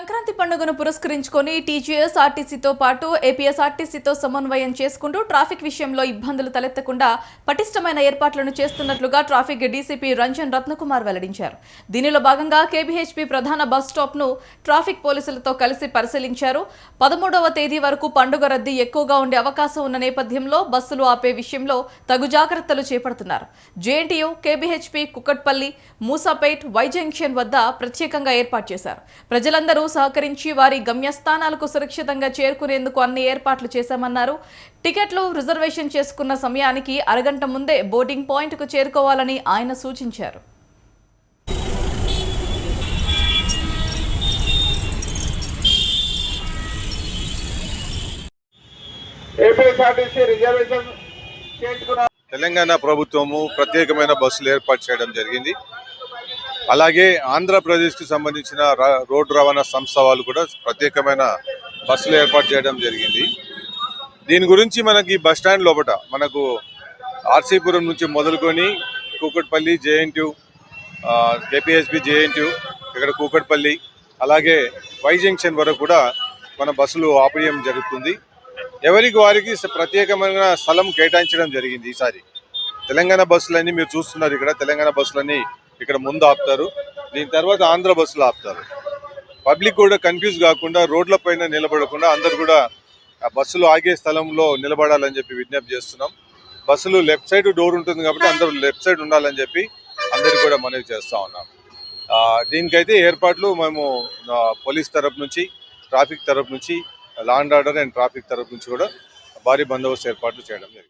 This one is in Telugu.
Minecraft సంక్రాంతి పండుగను పురస్కరించుకొని టీజీఎస్ ఆర్టీసీతో పాటు ఏపీఎస్ఆర్టీసీతో సమన్వయం చేసుకుంటూ ట్రాఫిక్ విషయంలో ఇబ్బందులు తలెత్తకుండా పటిష్టమైన ఏర్పాట్లను చేస్తున్నట్లుగా ట్రాఫిక్ డీసీపీ రంజన్ రత్నకుమార్ వెల్లడించారు. దీనిలో భాగంగా కేబీహెచ్పీ ప్రధాన బస్ స్టాప్ను ట్రాఫిక్ పోలీసులతో కలిసి పరిశీలించారు. పదమూడవ తేదీ వరకు పండుగ రద్దీ ఎక్కువగా ఉండే అవకాశం ఉన్న నేపథ్యంలో బస్సులు ఆపే విషయంలో తగు జాగ్రత్తలు చేపడుతున్నారు. JNTU KPHB Kukatpally Moosapet Y junction వద్ద ప్రత్యేకంగా ఏర్పాటు చేశారు. ప్రజలందరూ సహకరించి వారి గమ్యస్థానాలకు సురక్షితంగా చేరుకునేందుకు అన్ని ఏర్పాట్లు చేశామన్నారు. టికెట్లు రిజర్వేషన్ చేసుకున్న సమయానికి అరగంట ముందే బోర్డింగ్ పాయింట్కు చేరుకోవాలని ఆయన సూచించారు. తెలంగాణ ప్రభుత్వము ప్రత్యేకమైన బస్సులు ఏర్పాటు చేయడం జరిగింది. అలాగే ఆంధ్రప్రదేశ్కి సంబంధించిన రోడ్డు రవాణా సంస్థ వాళ్ళు కూడా ప్రత్యేకమైన బస్సులు ఏర్పాటు చేయడం జరిగింది. దీని గురించి మనకి బస్ స్టాండ్ లోపల మనకు ఆర్సీపురం నుంచి మొదలుకొని కూకట్పల్లి జేఎన్టీ కేపీఎస్బి జేఎన్టీ ఇక్కడ కూకట్పల్లి అలాగే వై జంక్షన్ వరకు కూడా మన బస్సులు ఆపేయడం జరుగుతుంది. ఎవరికి వారికి ప్రత్యేకమైన స్థలం కేటాయించడం జరిగింది ఈసారి. తెలంగాణ బస్సులన్నీ మీరు చూస్తున్నారు ఇక్కడ. తెలంగాణ బస్సులన్నీ ఇక్కడ ముందు ఆపుతారు. దీని తర్వాత ఆంధ్ర బస్సులు ఆపుతారు. పబ్లిక్ కూడా కన్ఫ్యూజ్ కాకుండా రోడ్ల పైన నిలబడకుండా అందరు కూడా ఆ బస్సులు ఆగే స్థలంలో నిలబడాలని చెప్పి విజ్ఞప్తి చేస్తున్నాం. బస్సులు లెఫ్ట్ సైడ్ డోర్ ఉంటుంది కాబట్టి అందరూ లెఫ్ట్ సైడ్ ఉండాలని చెప్పి అందరికి కూడా మనవి చేస్తా ఉన్నాం. ఆ, దీనికైతే ఏర్పాట్లు మేము పోలీస్ తరపు నుంచి ట్రాఫిక్ తరపు నుంచి లాండ్ ఆర్డర్ అండ్ ట్రాఫిక్ తరపు నుంచి కూడా భారీ బందోబస్తు ఏర్పాట్లు చేయడం జరిగింది.